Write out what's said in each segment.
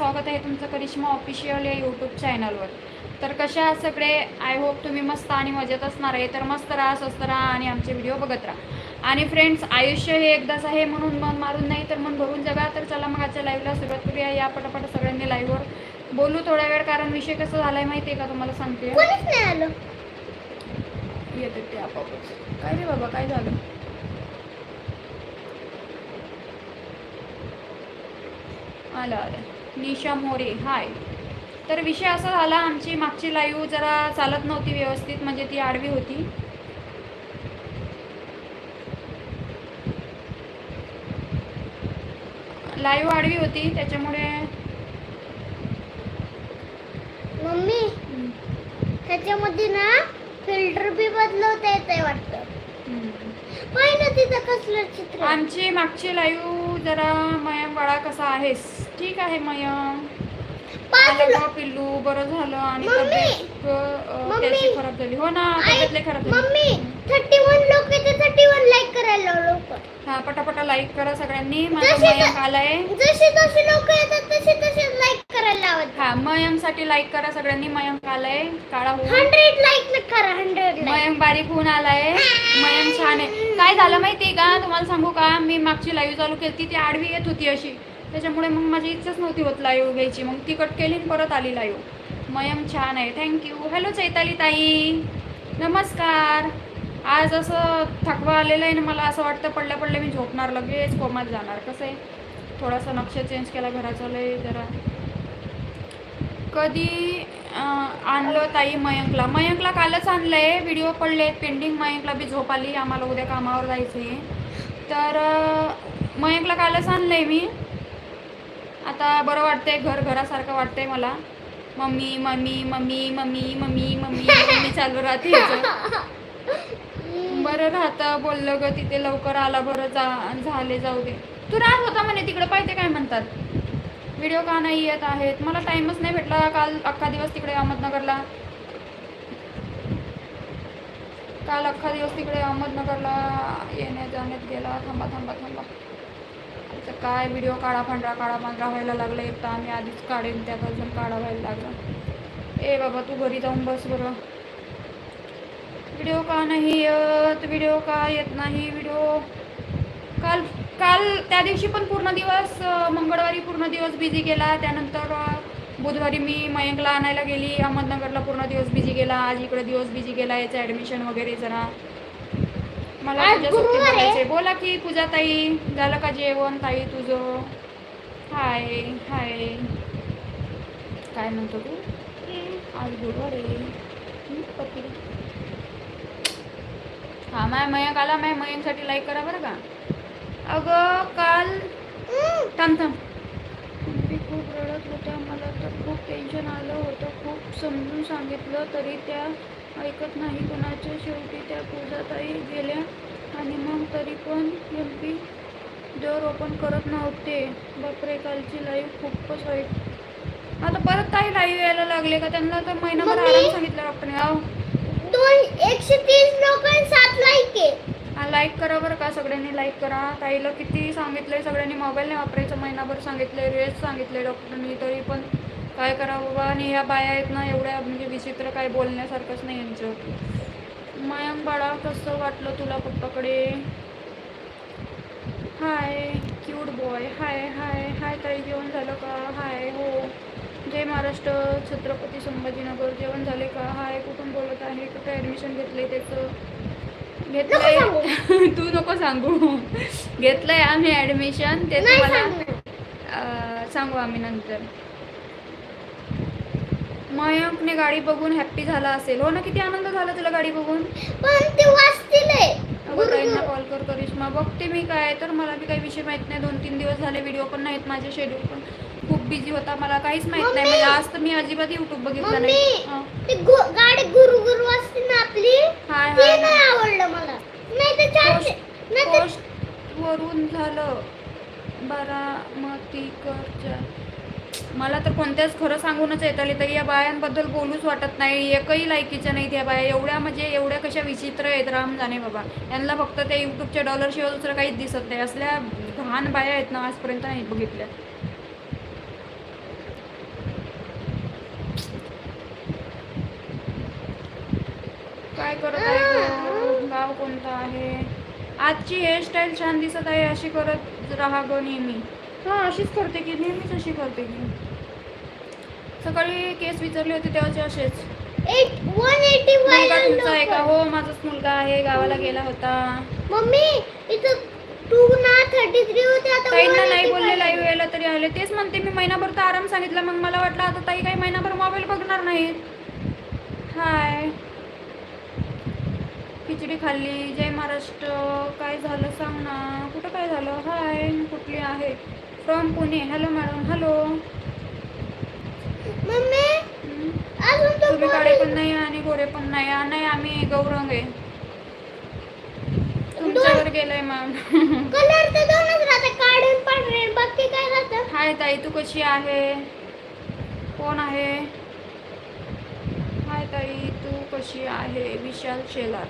स्वागत आहे तुमचं करिश्मा ऑफिशियल या यूट्यूब चॅनलवर तर कशा आहात सगळे? आय होप तुम्ही मस्त आणि मजेत असणार आहे. तर मस्त राहा स्वस्त राहा आणि आमचे व्हिडिओ बघत राहा. आणि फ्रेंड्स आयुष्य हे एकदाच आहे म्हणून मन मारून नाही तर मन भरून जगा. तर चला मग आजच्या लाईव्हला सुरुवात करूया. या पटापट सगळ्यांनी लाईव्हवर बोलू थोड्या वेळ कारण विषय कसा झाला आहे माहिती आहे का तुम्हाला सांगते. येते ते आपोआपच. काय रे बाबा काय झालं? आलं आलं. निशा मोरे हाय. तर विषय असा झाला आमची मागची लाईव्ह जरा चालत नव्हती व्यवस्थित म्हणजे ती आडवी होती. लाईव्ह आडवी होती त्याच्यामुळे मम्मी त्याच्यामध्ये ना फिल्टर बी बदलवता येत वाटतं. ना तिथं कसलं चित्र? आहे. आमची मागची लाईव्ह जरा मयंक बाळा कसा आहेस? ठीक आहे मयंक. पाच आलं लो- गं पिल्लू? बरं झालं. आणि! तब्येत! त्याची खराब झाली. हो ना तब्येत खराब झाली. मम्मी थर्टी वन लोक येते थर्टी वन लाईक करायला लाव लवकर. हा पटापटा लाईक करा सगळ्यांनी. माझा मयंक आलाय. जसे जसे लोक येतात तसे तसे लाईक करायला लावत. हा मयंकसाठी लाईक करा सगळ्यांनी. मयंक आलाय. काळा होऊन. हंड्रेड लाईक करा हंड्रेड मयंक बारीक होऊन आलाय. मयंक छान आहे. काय झालं माहितीये का? तुम्हाला सांगू का? मी मागची लाईव्ह चालू केली ती आडवी येत होती अशी. त्याच्यामुळे मग माझी इच्छाच नव्हती होत लाईव्ह घ्यायची. मग ती कट केली आणि परत आली लाईव्ह. मयंक छान आहे. थँक्यू हॅलो चैताली ताई. नमस्कार. आज असं थकवा आलेला आहे ना मला असं वाटतं पडल्या पडल्या मी झोपणार लगेच कोमात जाणार. कसं आहे? थोडासा नक्षा चेंज केला घराचं लय जरा. कधी आणलं ताई मयंकला? मयंकला कालच आणलंय. व्हिडिओ पडले पेंडिंग मयंकला बी झोप आली. आम्हाला उद्या कामावर जायचं आहे तर मयंकला कालच आणलंय मी. आता बरं वाटतंय घर घरासारखं वाटतंय मला. Mummy mummy mummy mummy mummy mummy mummy चालू राहते बरं राहतं बोललं ग तिथे लवकर आला बरं जा झाले जाऊ दे. तू राहत होता म्हणे तिकडे पाहिजे काय म्हणतात? व्हिडिओ का नाही येत आहेत? मला टाईमच नाही भेटला काल अख्खा दिवस तिकडे अहमदनगरला. काल अख्खा दिवस तिकडे अहमदनगरला येण्या जाण्यात गेला. थांबा थांबा थांबा. तर काय व्हिडिओ काढा पांढरा काढा पांढरा व्हायला लागला. एक तर आम्ही आधीच काढेन त्यात अजून काढा व्हायला लागला. ए बाबा तू घरी जाऊन बस बरं. व्हिडिओ का नाही येत? व्हिडिओ का येत नाही? व्हिडिओ काल काल त्या दिवशी पण पूर्ण दिवस मंगळवारी पूर्ण दिवस बिझी गेला त्यानंतर बुधवारी मी मयंकला आणायला गेली. अहमदनगरला पूर्ण दिवस बिझी गेला आज इकडे दिवस बिझी गेला याचं ॲडमिशन वगैरे जरा मला तुझ्यासोबत. बोलायचंय. बोला की पूजा ताई झालं का जेवण ताई तुझं? हाय हाय. काय म्हणतो तू? आज गुरुवार आहे. हं. हा माय मयंक आला. माय मयंकसाठी लाईक करा बरं का. अगं काल थांब थांब. मी खूप रडत होत्या मला तर खूप टेन्शन आलं होतं. खूप समजून सांगितलं तरी त्या ऐकत नाही. कोणाच्या शेवटी त्या पूजाताई गेल्या आणि मग तरी पण एम पी डोर ओपन करत नव्हते. बापरे कालची लाईव्ह खूपच वाईट. आता परत काही लाईव्ह यायला लागले का? त्यांना तर महिनाभर? आराम सांगितलं डॉक्टरने अहो दोन एकशे तीस लोक सात लाईक आहे लाईक करा बरं का सगळ्यांनी लाईक करा. ताईला किती सांगितलंय सगळ्यांनी मोबाईल नाही वापरायचं महिनाभर सांगितलंय रेस्ट सांगितलंय डॉक्टरनी तरी पण. काय करा बाबा? आणि ह्या बाया आहेत ना एवढ्या म्हणजे विचित्र काय बोलण्यासारखंच नाही यांचं मयंक बाळा कसं वाटलं तुला पप्पाकडे? हाय क्यूट बॉय हाय हाय. हाय ताई जेवण झालं का? हाय हो. जय महाराष्ट्र छत्रपती संभाजीनगर. जेवण झाले का? हाय कुठून बोलत आहे? कुठं ॲडमिशन घेतलंय त्याचं? घेतलंय. तू नको सांगू. घेतलंय आम्ही ॲडमिशन ते तुम्हाला. अं, सांगू आम्ही नंतर. मयंकने गाडी बघून हॅप्पी झाला असेल. हो ना किती आनंद झाला तुला गाडी बघून? पण ते ताईंना कॉल कर करिश्मा. बघते मी काय तर मला बी काही विषय माहीत नाही. दोन तीन दिवस झाले व्हिडिओ पण नाहीत माझे शेड्यूल पण. खूप बिझी होता मला काहीच माहीत नाही! म्हणजे आज तर मी अजिबात युट्यूब बघितलं नाही. मम्मी हं. ते गु- गाडी गुरु गुरु वाजते ना आपली? हाय ते हाय नाही आवडलं मला. नाही तर चारशे नाही तर पोस्ट वरून झालं. बारामतीकरच्या मला तर कोणत्याच खरं सांगूनच येत आले तरी या बायांबद्दल बोलूच वाटत नाही. एकही लायकीच्या नाहीत या बाया. एवढ्या म्हणजे एवढ्या कशा विचित्र आहेत राम जाणे बाबा. यांना फक्त त्या यूट्यूबच्या डॉलरशिवाय दुसरं काहीच दिसत नाही. असल्या घाण बाया आहेत ना आजपर्यंत नाही बघितल्या. काय करत आहे गाव कोणता आहे? आजची हेअरस्टाईल छान दिसत आहे अशी करत राहा ग नेहमी. हां अशीच करते की नेहमीच अशी करते की. सकाळी केस विचारले होते तेव्हाचे असेच. मुलगा तुमचा आहे का? हो माझाच मुलगा आहे गावाला गेला होता. मम्मी इथं टू ना थर्टी थ्री होते आता ताईंना नाही 185 बोलले लाईव्ह यायला तरी आले. तेच म्हणते मी महिनाभर तर आराम सांगितलं मग मला वाटलं आता ताई काही महिनाभर मोबाईल बघणार नाहीत. हाय. खिचडी खाल्ली जय महाराष्ट्र. काय झालं सांग ना. कुठं काय झालं? हाय कुठली आहे? From Pune hello madam hello तुम्ही काळे पण नाही आणि गोरे पण नाही. नाही आम्ही गौरंग आहे. तुमच्यावर गेलंय मॅम कलर तर दोनच राहते पांढरे बाकी काय राहतं? हाय ताई तू कशी आहे? कोण आहे? हाय ताई तू कशी आहे? विशाल शेलार.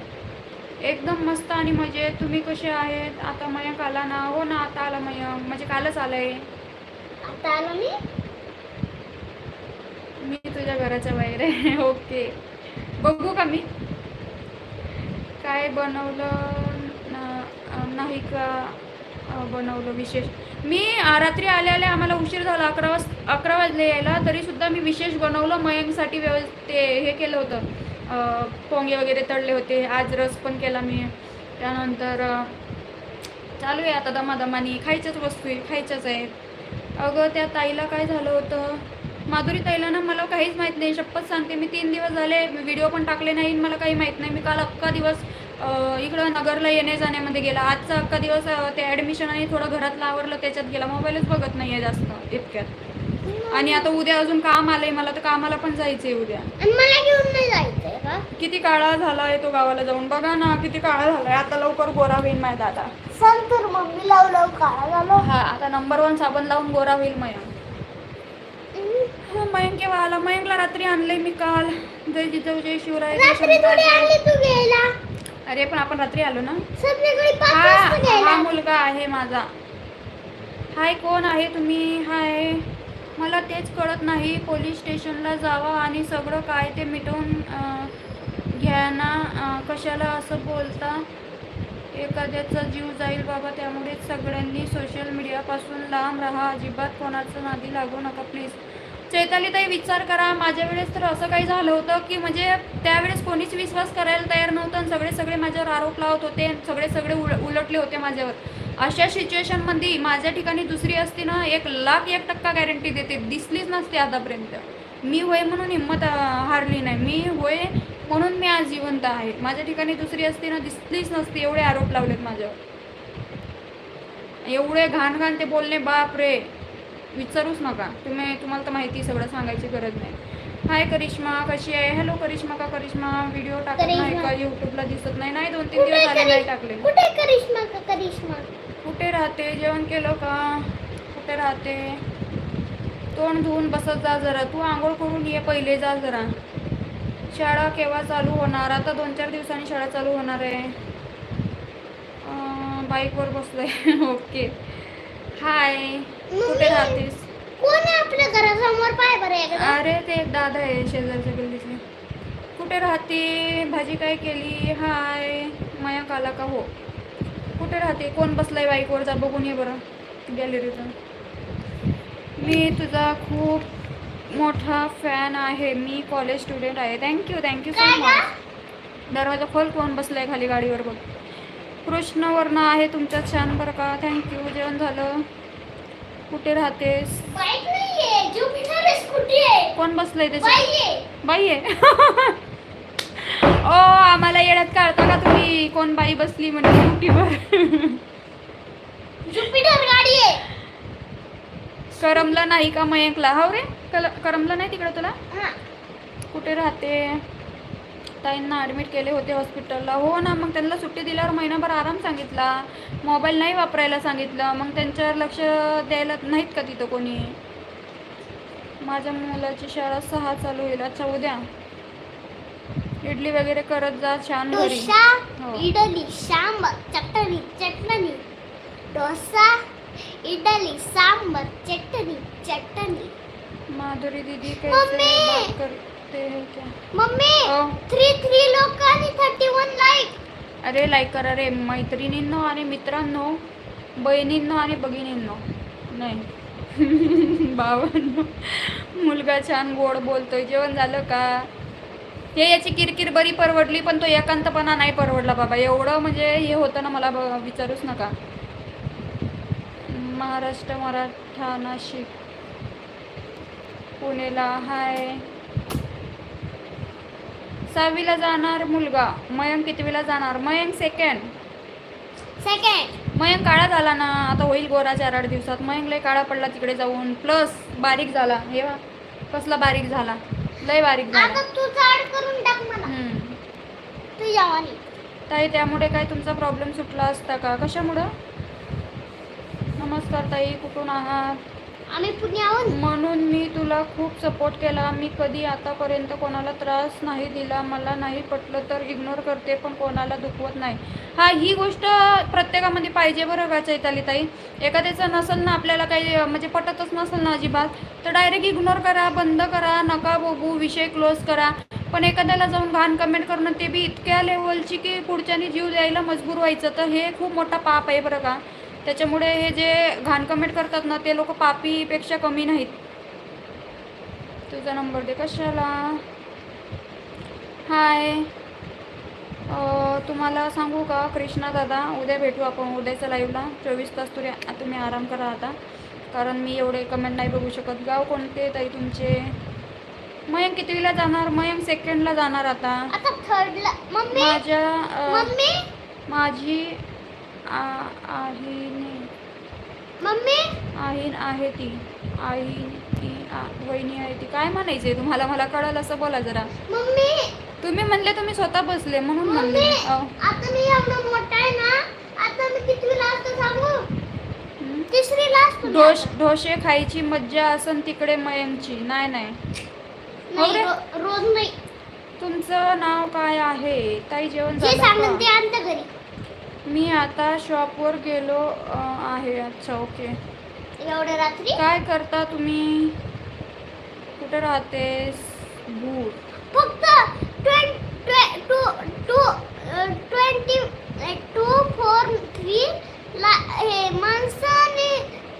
एकदम मस्त आणि मजेत. तुम्ही कसे आहेत? आता मयंक आला ना हो ना आता आला मयंक म्हणजे कालच आलंय. आता आलो मी? मी तुझ्या घराच्या बाहेर आहे. ओके. बघू का मी? काय बनवलं? न- नाही का? बनवलं विशेष. मी रात्री आले आले आम्हाला उशीर झाला. अकरा वाज अकरा वाजले यायला. तरीसुद्धा मी विशेष बनवलं. मयंकसाठी व्यव ते हे केलं होतं. पोंगे वगैरे तळले होते. आज रस पण केला मी. त्यानंतर चालू आहे आता दमादमानी. खायच्याच वस्तू आहे खायच्याच आहेत. अगं त्या ताईला काय झालं होतं? माधुरी ताईला ना मला काहीच माहीत नाही. शपथ सांगते मी तीन दिवस झाले. व्हिडिओ पण टाकले नाही मला काही माहीत नाही. मी काल अख्खा दिवस इकडं नगरला येण्या जाण्यामध्ये गेला. आजचा अख्खा दिवस ते ॲडमिशन आणि थोडं घरातलं आवरलं त्याच्यात गेला. मोबाईलच बघत नाही आहे जास्त इतक्यात. आणि आता उद्या अजून काम आलंय मला तर कामाला पण जायचं आहे उद्या. आणि मला घेऊन नाही जायचंय का? किती काळा झाला आहे तो गावाला जाऊन. बघा ना किती काळा झालाय. आता लवकर गोरा होईल माझ्या दादा. सांग तर मम्मी लाव लाव काळा झालो. हा आता नंबर वन साबण लावून गोरा होईल मयंक हो मयंक केव्हा आला. मयंकला रात्री आणलंय मी काल. जय जिजाऊ जय शिवराय जय रात्री शंकर थोडी जय- आणली तू घ्यायला. अरे पण आपण रात्री आलो ना? संध्याकाळी पाच हा वाजता हा घ्यायला मुलगा आहे माझा. हाय कोण आहे तुम्ही? हाय. मला तेच कळत नाही पोलीस स्टेशनला जावा आणि सगळं काय ते मिटवून घ्या ना कशाला असं बोलता? एखाद्याचा जीव जाईल बाबा त्यामुळे सगळ्यांनी सोशल मीडियापासून लांब राहा. अजिबात कोणाचं नादी लागू नका प्लीज चैतालीताई विचार करा. माझ्या वेळेस तर असं काही झालं होतं की म्हणजे त्यावेळेस कोणीच विश्वास करायला तयार नव्हतं आणि सगळे सगळे माझ्यावर आरोप लावत होते सगळे सगळे उल उलटले होते माझ्यावर. अशा सिच्युएशनमध्ये माझ्या ठिकाणी दुसरी असती ना एक लाख एक टक्का गॅरंटी देते. दिसलीच नसते आतापर्यंत. मी होय म्हणून हिंमत हारली नाही. मी होय म्हणून मी आज जिवंत आहे. माझ्या ठिकाणी दुसरी असती ना दिसलीच नसती. एवढे आरोप लावलेत माझ्यावर. एवढे घाण घाण ते बोलणे बाप रे. विचारूच नका. तुम्ही तुम्हाला तर माहिती सगळं सांगायची गरज नाही. हाय करिश्मा कशी आहे? हॅलो करिश्मा का करिश्मा? व्हिडिओ टाकत नाही. का? युट्यूबला दिसत नाही. नाही दोन तीन दिवस झाले नाही टाकले. कुठे करिश्मा का करिश्मा? कुठे राहते? जेवण केलं का? कुठे राहते? तोंड धुवून बसत जा जरा. तू आंघोळ करून ये पहिले जा जरा. शाळा केव्हा चालू होणार? आता दोन चार दिवसांनी शाळा चालू होणार आहे. बाईकवर बसलोय. ओके. हाय. कुठे. राहतेस? कोण आहे आपल्या घरासमोर? पाय बरं एकदा. अरे ते एक दादा आहे शेजारच्या गल्लीतले. कुठे राहते? भाजी काय केली? हाय. मयंक आला का? हो. कुठे राहते? कोण बसलाय बाईकवर? जा बघून ये बरं गॅलरीतून मी तुझा खूप मोठा फॅन आहे. मी कॉलेज स्टुडंट आहे. Thank you thank you so much? दरवाजा खोल कोण बसलाय खाली गाडीवर बघ. कृष्णवर्ण आहे तुमच्यात छान बरं का? थँक्यू जेवण झालं. कुठे राहतेस? कोण बसलंय त्याच्यात? बाई आहे. येड्यात काढता का तुम्ही? कोण बाई बसली म्हणजे स्कूटीवर करमलं नाही का मयंकला हो रे कल करमलं नाही तिकडं तुला? हा. कुठे राहते? ताईंना ॲडमिट केले होते हॉस्पिटलला हो ना मग त्यांना सुट्टी दिल्यावर महिनाभर आराम सांगितला. मोबाईल नाही वापरायला सांगितलं. मग त्यांच्यावर लक्ष द्यायला नाहीत का तिथं कोणी? माझ्या मुलाची शाळा सहा चालू होईल. अच्छा उद्या. इडली वगैरे करत जा छान घरी. डोसा हो. इडली सांबर चटणी चटणी. डोसा इडली सांबर चटणी चटणी. माधुरी दीदी मम्मी! कैसे बात कर सकते हैं क्या? मम्मी! थ्री थ्री लोक आणि थर्टी वन लाईक अरे लाईक करा रे मैत्रिणींनो आणि मित्रांनो बहिणींनो आणि भगिनींनो. नाही. भावांनो मुलगा छान गोड बोलतोय. जेवण झालं का? हे याची किरकिर बरी परवडली पण तो एकांतपणा नाही परवडला बाबा. एवढं म्हणजे हे होतं ना मला विचारूच नका. महाराष्ट्र मराठा नाशिक. पुणेला हाय. सहावीला जाणार मुलगा. मयंक कितवीला जाणार? मयंक सेकंड सेकंड मयंक काळा झाला ना आता होईल गोरा चार आठ दिवसात. मयंक लय काळा पडला तिकडे जाऊन. प्लस बारीक झाला. हे कसला बारीक झाला. लय बारीक आता तू करून टाक मला. ताई त्यामुळे काय तुमचा प्रॉब्लेम सुटला असता का? कशामुळं? नमस्कार ताई कुठून आहात? आम्ही पुण्याहून. म्हणून मी तुला खूप सपोर्ट केला. मी कधी आतापर्यंत कोणाला त्रास नाही दिला. मला नाही पटलं तर इग्नोर करते पण कोणाला दुखवत नाही. हा ही गोष्ट प्रत्येकामध्ये पाहिजे बरं का चैताली ताई एखाद्याचं नसेल ना आपल्याला काही म्हणजे पटतच नसेल ना अजिबात तर डायरेक्ट इग्नोर करा बंद करा नका बघू विषय क्लोज करा. पण एखाद्याला जाऊन घाण कमेंट करणं ते बी इतक्या लेवलची की पुढच्यानी जीव द्यायला मजबूर व्हायचं. तर हे खूप मोठा पाप आहे बरं का. त्याच्यामुळे हे जे घाण कमेंट करतात ना ते लोक पापीपेक्षा कमी नाहीत. तुझा नंबर दे कशाला? हाय तुम्हाला सांगू का कृष्णा दादा उद्या भेटू आपण उद्याच्या लाईव्हला चोवीस तास तुरी तुम्ही आराम करा आता. कारण मी एवढे कमेंट नाही बघू शकत. गाव कोणते ताई तुमचे? मयंक कितवीला जाणार? मयंक सेकंडला जाणार आता. आता थर्डला मम्मी? माझ्या माझी आ- आहीने मम्मी? आहीन आहे ती. आईन ती वहिनी आहे ती. काय म्हणायचंय तुम्हाला? मला कळलं असं बोला जरा. मम्मी? तुम्ही म्हणले तुम्ही स्वतः बसले म्हणून म्हणले. आता मी एवढा मोठा आहे ना आता मी कितवीला असतो सांगू? तिसरीला असतो मी ढोश आता. ढोसे खायची मज्जा असन तिकडे मयंकची. नाही नाही. नाही रे. रो- रोज नाही. तुमचं नाव काय आहे? ताई जेवण झालं का? घरी. मी आता शॉपवर गेलो आहे अच्छा ओके एवढ्या रात्री? काय करता तुम्ही? कुठे राहतेस? भूर फक्त ट्वेंटी टू फोर थ्री ला हे माणसं आणि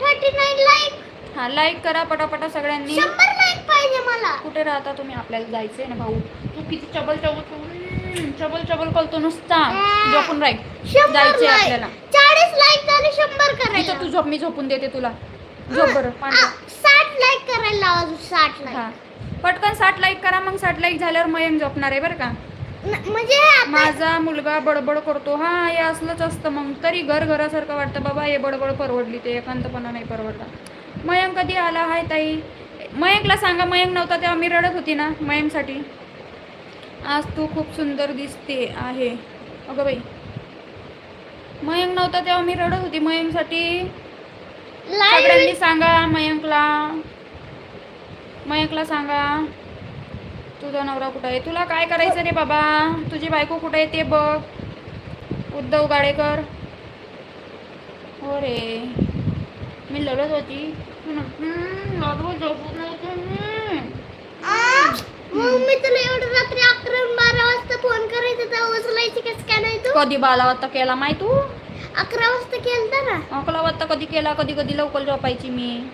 थर्टी नाईन लाईक हा लाईक करा पटापटा सगळ्यांनी. शंभर लाईक पाहिजे मला. कुठे राहता तुम्ही? आपल्याला जायचंय ना भाऊ. तू किती चबल चबल हम्म, चबल चबल करतो नुसता झोपून राहील. लाईक आपल्याला. चाळीस लाईक झाले शंभर इथं करायला तू झोप मी झोपून देते तुला. झोप बरं साठ लाईक करायला लावा साठ लाईक हा. पटकन साठ लाईक करा मग साठ लाईक झाल्यावर मयंक झोपणार आहे बरं का. म्हणजे माझा मुलगा बडबड करतो. हा हे असलंच असतं मग. तरी घर घरासारखं वाटतं बाबा हे बडबड परवडली ते एकांतपणा नाही परवडला. मयंक कधी आला हाय ताई? मयंकला सांगा मयंक नव्हता तेव्हा मी रडत होती ना मयंकसाठी. आज तू खूप सुंदर दिसते आहे. अगं बाई. मयंक नव्हता तेव्हा मी रडत होती. मयंकसाठी सगळ्यांनी सांगा मयंकला. मयंकला सांगा तुझा नवरा कुठं आहे? तुला काय करायचं रे बाबा? तुझी बायको कुठं आहे ते बघ. उद्धव गाडेकर. हो रे. मी लढत होती. हम्म, लढवत झोपत नव्हते मी. आ, मग मी तुला एवढं रात्री अकरा बारा वाजता फोन करायचा तेव्हा उचलायची कस काय नाही तू? कधी बाला वाजता केला माही तू? अकरा वाजता केलता ना. अकरा वाजता कधी केला? कधी कधी लवकर झोपायची मी.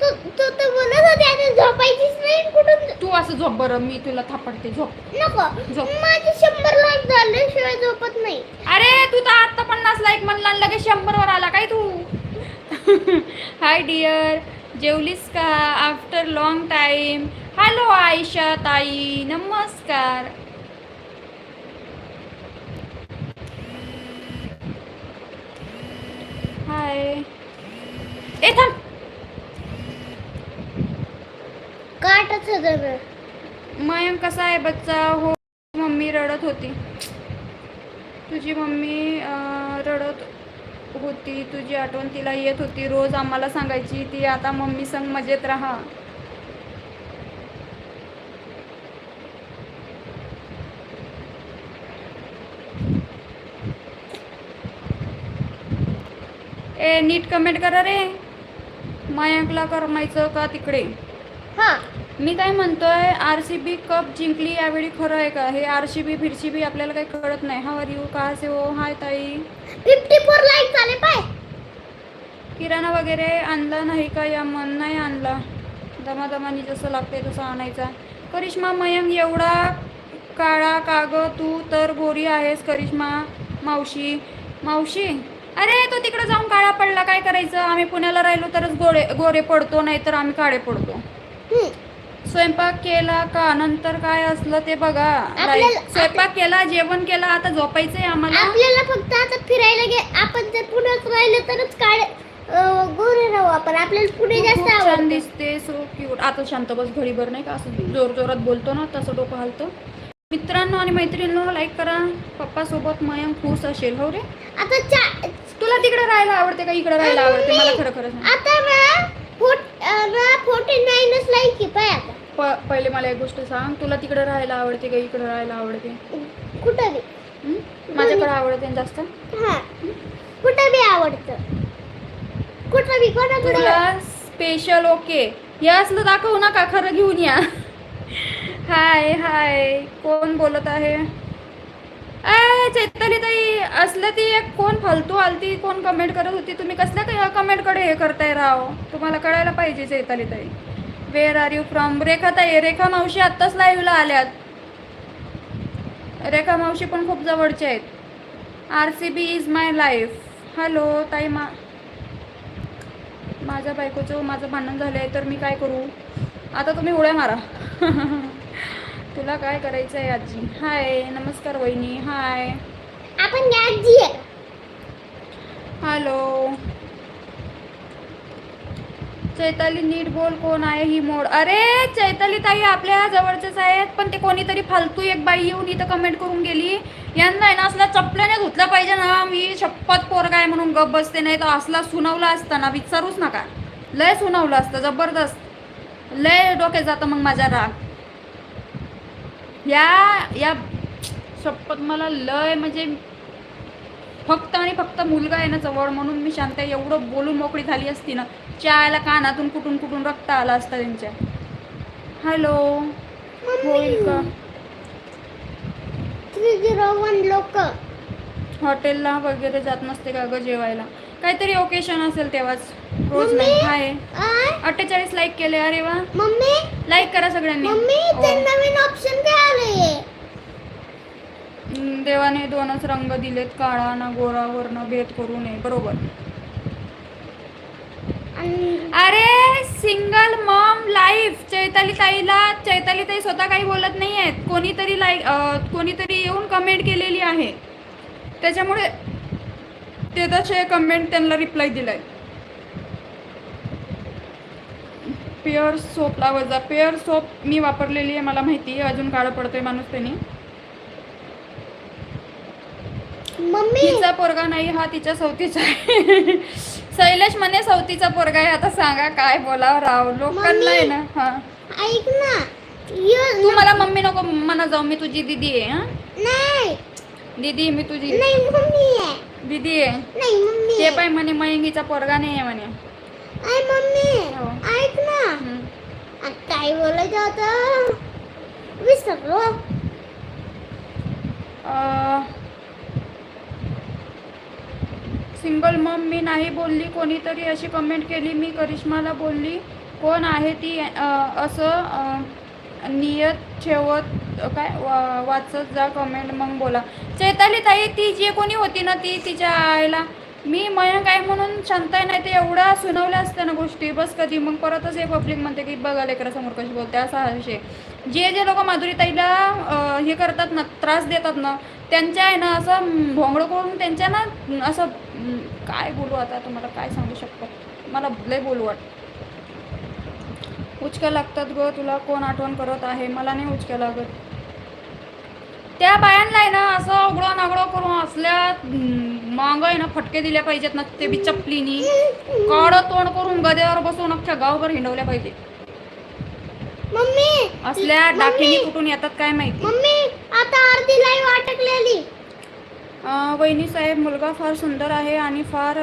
तू तू तर बोलत होती आता झोपायचीच नाही कुठून तू असं झोप बरं मी तुला थापडते झोप. नको. झोप. माझे शंभर लाख झाले शिवाय झोपत नाही. अरे तू तर आत्ता पन्नास लाईक म्हणला आणि लगेच शंभरवर आला काय तू? हाय डिअर जेवलीस का? After long time hello Ayesha ताई. नमस्कार. हाय ए थांब. काटच मयंक कसा आहे बच्चा? हो मम्मी रडत होती. तुझी मम्मी रडत होती तुझी आठवण तिला येत होती. रोज आम्हाला सांगायची ती आता मम्मी संग मजेत राहा. ए नीट कमेंट करा रे. मायकला करमायचं का तिकडे? हा. मी काय म्हणतोय आर सी बी कप जिंकली यावेळी खरं आहे का? हे आर सी बी फिरसी बी आपल्याला काही कळत नाही. हा आर यू का से हो? हाय ताई. फिफ्टी फोर लाईक झाले पाय. किराणा वगैरे आणला नाही का? या मन नाही आणला. दमादमानी जसं लागते तसं आणायचा. करिश्मा मयंक एवढा काळा काग तू तर गोरी आहेस करिश्मा मावशी. मावशी? अरे तो तिकडे जाऊन काळा पडला. काय करायचं? आम्ही पुण्याला राहिलो तरच गोरे गोरे पडतो नाही तर आम्ही काळे पडतो. स्वयंपाक केला का? नंतर काय असलं ते बघा. आपल्याला-. स्वयंपाक केला जेवण केला आता झोपायचंय आम्हाला. आपल्याला फक्त आता फिरायला गे आपण जर पुण्यात राहिलं तरच काळे अं, गोरे राहू आपण. आपल्याला पुणे तू जास्त छान आवडतं. दिसते सो क्यूट आता शांत बस घडीभर नाही का? असं जोर जोरात बोलतो ना तसं डोकं हलतं. मित्रांनो आणि मैत्रिणींनो लाईक करा. पप्पा सोबत मयंक खुश असेल. हो रे? आता चा- तुला तिकडे राहायला आवडते का? इकडे राहायला आवडते? मला खरं खरं सांग. आता ना पहिले मला एक गोष्ट सांग तुला तिकडे राहायला आवडते का इकडे राहायला आवडते? कुठं बी? माझ्याकडे आवडते जास्त? हा. कुठं बी आवडतं. कुठं बी कोणाकडे स्पेशल ओके हे असलं दाखवू नका खरं घेऊन या. हाय हाय कोण बोलत आहे? अय असलं ती एक कोण फालतू आलती कोण कमेंट करत होती तुम्ही कसल्या काही कमेंटकडे हे करताय राव? तुम्हाला कळायला पाहिजे चैतालीताई where are you from Rekha ताई रेखा मावशी आत्ताच लाईव्हला आल्यात. रेखा मावशी पण खूप जवळचे आहेत. R C B is my life hello ताई मा माझ्या बायकोचं माझं भांडण झालं आहे तर मी काय करू? आता तुम्ही उड्या मारा. तुला काय करायचं आहे आजी? हाय नमस्कार वहिनी हाय. आपण आजी हॅलो. चैताली नीट बोल कोण आहे ही मोड? अरे चैताली ताई आपल्या जवळचेच आहेत पण ते कोणीतरी फालतू एक बाई येऊन इथं कमेंट करून गेली. यांना आहे ना असला चपल्याने धुतला पाहिजे ना मी शपथ पोरगा आहे म्हणून गप बसते नाही तर असला सुनावला असता ना विचारूच नका. लय सुनावलं असतं जबरदस्त. लय डोक्यात जातं मग माझा राग. या या शपथ मला लय म्हणजे फक्त आणि फक्त मुलगा आहे ना जवळ म्हणून मी शांत आहे. एवढं बोलून मोकळी झाली असती ना चायला कानातून कुठून कुठून रक्त आला असता त्यांच्या. हॅलो. होईल का? थ्री झिरो वन लोक. हॉटेलला वगैरे जात नसते का ग जेवायला? काहीतरी ओकेशन असेल तेव्हाच. रोज नाही? हाय. अठ्ठेचाळीस लाईक केले. अरे वा. मम्मी. लाईक करा सगळ्यांनी. हो. नवीन ऑप्शन काय आले हम्म, देवाने दोनच रंग दिलेत. काळा ना गोरा वर्ण भेद करू नये. बरोबर. अरे सिंगल मॉम लाईफ चैताली ताईला चैताली ताई स्वतः काही बोलत नाही आहेत कोणीतरी लाईक कोणीतरी येऊन कमेंट केलेली आहे. त्याच्यामुळे ते तसे कमेंट त्यांना रिप्लाय दिलाय. पेअर सोप लावत पेअर सोप मी वापरलेली आहे मला माहिती आहे. अजून काळं पडतोय माणूस त्यांनी. मम्मी! तिचा पोरगा नाही हा तिच्या सवतीचा आहे. शैलेश म्हणे सवतीचा पोरगा आहे. आता सांगा काय बोलावं राव. लोकांना आहे ना हा. ऐक ना. तू मला मम्मी नको म्हणा जाऊ मी तुझी दीदी आहे हा. नाही. दीदी मी तुझी. नाही मम्मी. दीदी. आहे नाही मम्मी. ते. पाय म्हणे मयंगीचा पोरगा नाही आहे म्हणे. आय मम्मी. हो. ऐक ना. हम्म. आ, काय बोलायचं होतं विसरलो सिंगल मम मी नाही बोलली. कोणीतरी अशी कमेंट केली मी करिश्माला बोलली. कोण आहे ती? अं, असं अं, नियत ठेवत काय वा- वाचत जा कमेंट मग बोला. चैताली ताई ती जी कोणी होती ना ती तिच्या आईला मी मयंक आहे म्हणून शांताय आहे नाही ते एवढा सुनावल्या असत्या ना गोष्टी. बस कधी मग परतच हे पब्लिक म्हणते की बघा लेकरासमोर कशी बोलते. असा विषय. जे जे लोक माधुरी ताईला हे करतात ना त्रास देतात ना त्यांच्या आहे ना असं भोंगडं करून त्यांच्या ना असं काय बोलू आता तुम्हाला काय सांगू शकतो? मला लय बोलू वाट उचक्या लागतात ग तुला कोण आठवण करत आहे? मला नाही उचक्या लागत. त्या बायांना आहे ना असं उघडं नागडं करून असल्या मांग आहे ना फटके दिल्या पाहिजेत ना ते बी चपलीनी. काळं तोंड करून गद्यावर बसून अख्ख्या गावभर हिंडवल्या पाहिजे. मम्मी! असल्या. डाकिनी कुठून येतात काय माहिती? मम्मी आता अर्धी लाईव्ह अटकलेली अं, वहिनी साहेब मुलगा फार सुंदर आहे आणि फार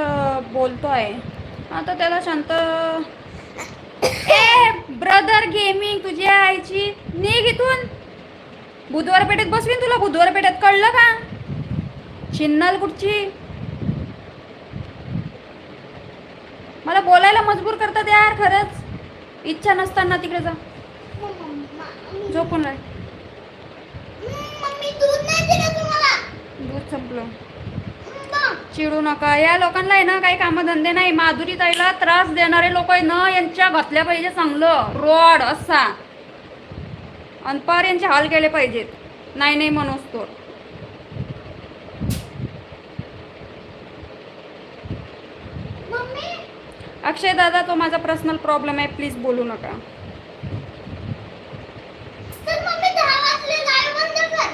बोलतो आहे. आता त्याला शांत ब्रदर गेमिंग तुझी आईची. निघ इथून. बुधवार पेठेत बसवीन तुला. बुधवार पेठेत कळलं का? चिन्नल कुठची? मला बोलायला मजबूर करतात यार खरंच. इच्छा नसताना तिकडे जा. झोपून दूध संपलं. चिडू नका. या लोकांना आहे ना काही कामधंदे नाही. माधुरी ताईला त्रास देणारे लोक आहे ना यांच्या घातल्या पाहिजे चांगलं. रॉड असा. आणि पार यांचे हाल केले पाहिजेत. नाही नाही म्हणूस तो. अक्षय दादा तो माझा पर्सनल प्रॉब्लेम आहे. प्लीज बोलू नका तर मम्मी दहा वाजले लाईव्ह बंद कर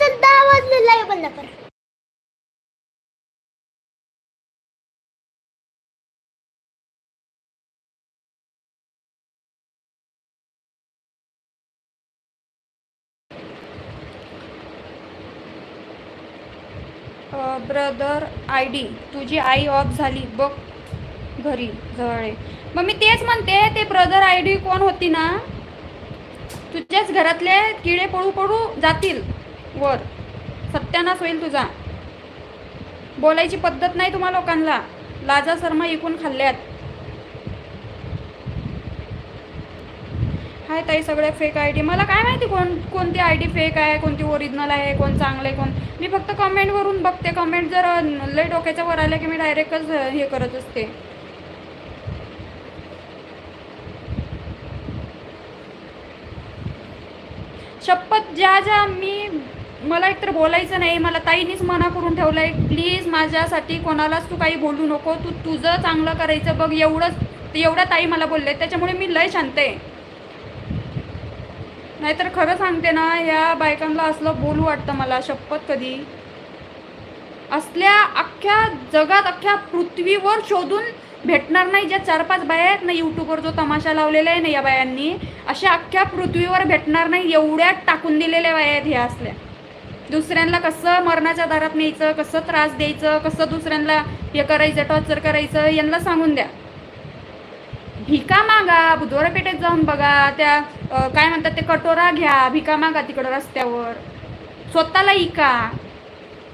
तर दहा वाजले लाईव्ह बंद कर. ब्रदर आय डी तुझी आई ऑफ झाली बघ घरी जवळे मग मी तेच म्हणते ते ब्रदर आय डी कोण होती ना? तुझ्याच घरातले किडे पळू पळू जातील वर. सत्यानाश होईल तुझा. बोलायची पद्धत नाही तुम्हा लोकांना. लाजा शर्मा इकून खाल्ल्यात. हाय ताई सगळ्या फेक आय डी मला काय माहिती कोण कोणती आय डी फेक आहे कोणती ओरिजिनल आहे कोण चांगलं आहे कोण? मी फक्त कमेंटवरून बघते. कमेंट जर लय डोक्याच्या वर आल्या की मी डायरेक्टच हे करत असते. शपथ ज्या ज्या मी मला एकतर बोलायचं नाही मला ताईनीच मना करून ठेवलं आहे प्लीज माझ्यासाठी कोणालाच तू काही बोलू नको तू तुझं चांगलं करायचं बघ एवढंच एवढ्या ताई मला बोलले त्याच्यामुळे मी लय शांत आहे. नाहीतर खरं सांगते ना ह्या बायकांना असलं बोलू वाटतं मला शपथ कधी? असल्या अख्ख्या जगात अख्ख्या पृथ्वीवर शोधून भेटणार नाही ज्या चार पाच बाया आहेत ना यूट्यूबवर जो तमाशा लावलेला आहे ना या बायांनी अशा अख्ख्या पृथ्वीवर भेटणार नाही एवढ्या टाकून दिलेल्या बाया आहेत ह्या असल्या. दुसऱ्यांना कसं मरणाच्या दारात न्यायचं कसं त्रास द्यायचं कसं दुसऱ्यांना हे करायचं टॉर्चर करायचं यांना सांगून द्या. भिका मागा बुधवार पेठेत जाऊन बघा त्या काय म्हणतात ते कटोरा घ्या भिका मागा तिकडं रस्त्यावर. स्वतःला इका.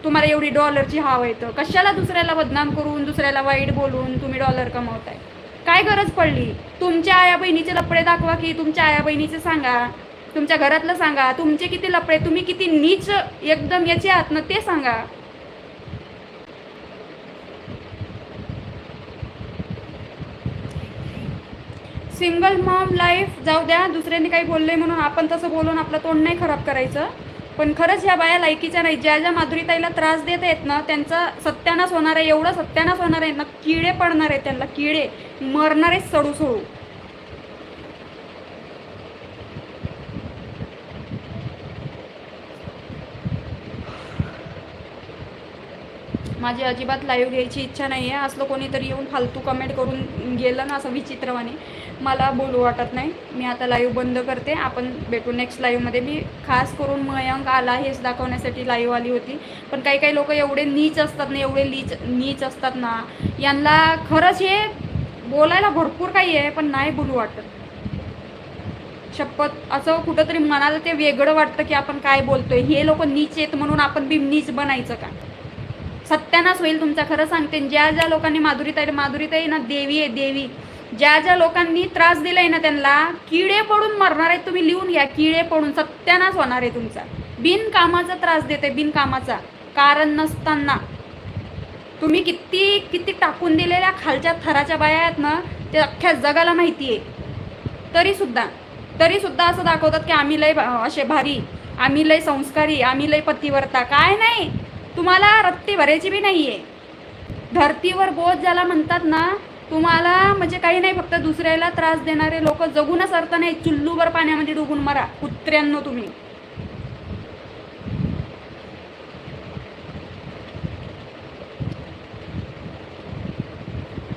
तुम्हाला एवढी डॉलरची हाव येतं. कशाला दुसऱ्याला बदनाम करून दुसऱ्याला वाईट बोलून तुम्ही डॉलर कमवताय? काय गरज पडली? तुमच्या आया बहिणीचे लपडे दाखवा की तुमच्या आया बहिणीचे सांगा. तुमच्या घरातलं सांगा. तुमचे किती लपडे तुम्ही किती नीच एकदम याचे आहात ना ते सांगा. सिंगल मॉम लाईफ जाऊ द्या दुसऱ्यांनी काही बोलले म्हणून आपण तसं बोलून आपलं तोंड नाही खराब करायचं. पण खरंच ह्या बाया लायकीच्या नाही. ज्या ज्या माधुरीताईला त्रास देत आहेत ना त्यांचा सत्यानाश होणार आहे एवढं सत्यानाश होणार आहे ना किडे पडणार आहेत त्यांना किडे मरणार सडू सोडू माझी अजिबात लाईव्ह घ्यायची इच्छा नाही आहे असलं कोणीतरी येऊन फालतू कमेंट करून गेलं ना असं विचित्रवाने मला बोलू वाटत नाही. मी आता लाईव्ह बंद करते. आपण भेटू नेक्स्ट लाईव्हमध्ये मी खास करून मयंक आला हेच दाखवण्यासाठी लाईव्ह आली होती. पण काही काही लोक एवढे नीच असतात ना एवढे लीच नीच असतात ना यांना खरंच हे बोलायला भरपूर काही आहे पण नाही बोलू वाटत. शपथ असं कुठंतरी मनाला ते वेगळं वाटतं की आपण काय बोलतोय. हे लोक नीच आहेत म्हणून आपण बी नीच बनायचं का? सत्यानाश होईल तुमचा खरं सांगते. ज्या ज्या लोकांनी माधुरीताई माधुरीताई ना देवी आहे देवी. ज्या ज्या लोकांनी त्रास दिलाय ना त्यांना किडे पडून मरणार आहेत तुम्ही लिहून घ्या. किडे पडून सत्यानाश होणार आहे तुमचा. बिनकामाचा त्रास देते बिनकामाचा. कारण नसताना. तुम्ही किती किती टाकून दिलेल्या खालच्या थराच्या बाया आहेत ना ते अख्ख्या जगाला माहिती आहे. तरी सुद्धा तरी सुद्धा असं दाखवतात की आम्ही लय असे भारी आम्ही लय संस्कारी आम्ही लय पतिवर्ता. काय नाही. तुम्हाला रत्ती भरायची बी नाही आहे धरतीवर बोध ज्याला म्हणतात ना तुम्हाला म्हणजे काही नाही फक्त दुसऱ्याला त्रास देणारे लोक जगूनच अर्थ नाही. चुल्लूवर पाण्यामध्ये डुबून मरा कुत्र्यांनो तुम्ही.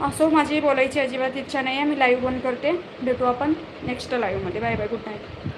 असो माझी बोलायची अजिबात इच्छा नाही आहे मी लाईव्ह बंद करते. भेटू आपण नेक्स्ट लाईव्हमध्ये बाय बाय गुड नाईट